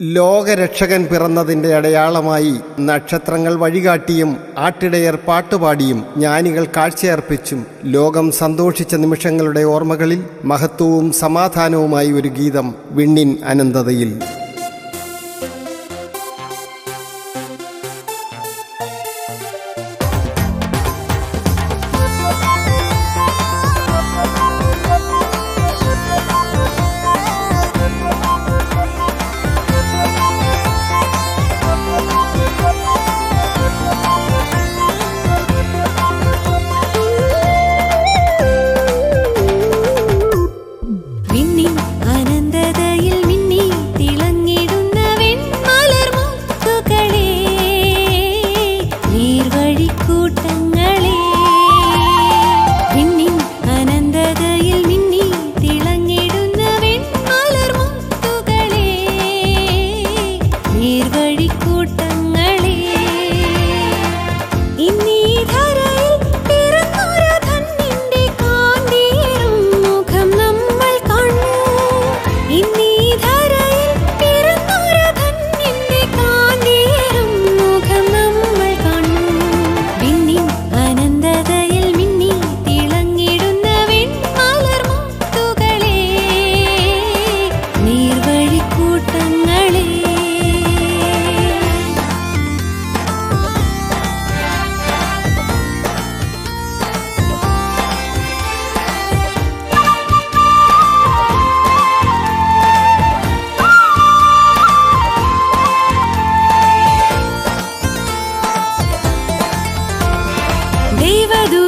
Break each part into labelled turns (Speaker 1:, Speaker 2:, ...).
Speaker 1: ലോകരക്ഷകൻ പിറന്നതിന്റെ അടയാളമായി നക്ഷത്രങ്ങൾ വഴികാട്ടിയും ആട്ടിടയർ പാട്ടുപാടിയും ജ്ഞാനികൾ കാഴ്ചയർപ്പിച്ചും ലോകം സന്തോഷിച്ച നിമിഷങ്ങളുടെ ഓർമ്മകളിൽ മഹത്വവും സമാധാനവുമായി ഒരു ഗീതം വിണ്ണിൻ അനന്തതയിൽ. va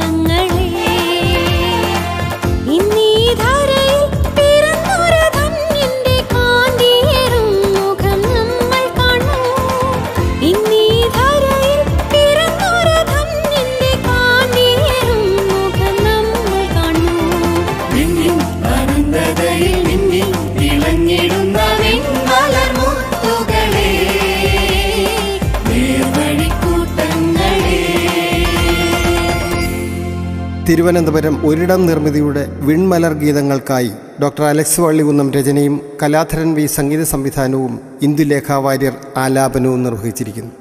Speaker 1: രാഗങ്ങൾ
Speaker 2: തിരുവനന്തപുരം ഒരിടം നിർമ്മിതിയുടെ വിൺമലർ ഗീതങ്ങൾക്കായി ഡോക്ടർ അലക്സ് വള്ളികുന്നം രചനയും കലാധരൻ വി സംഗീത സംവിധാനവും ഇന്ദുലേഖ വാര്യർ ആലാപനവും നിർവഹിച്ചിരിക്കുന്നു.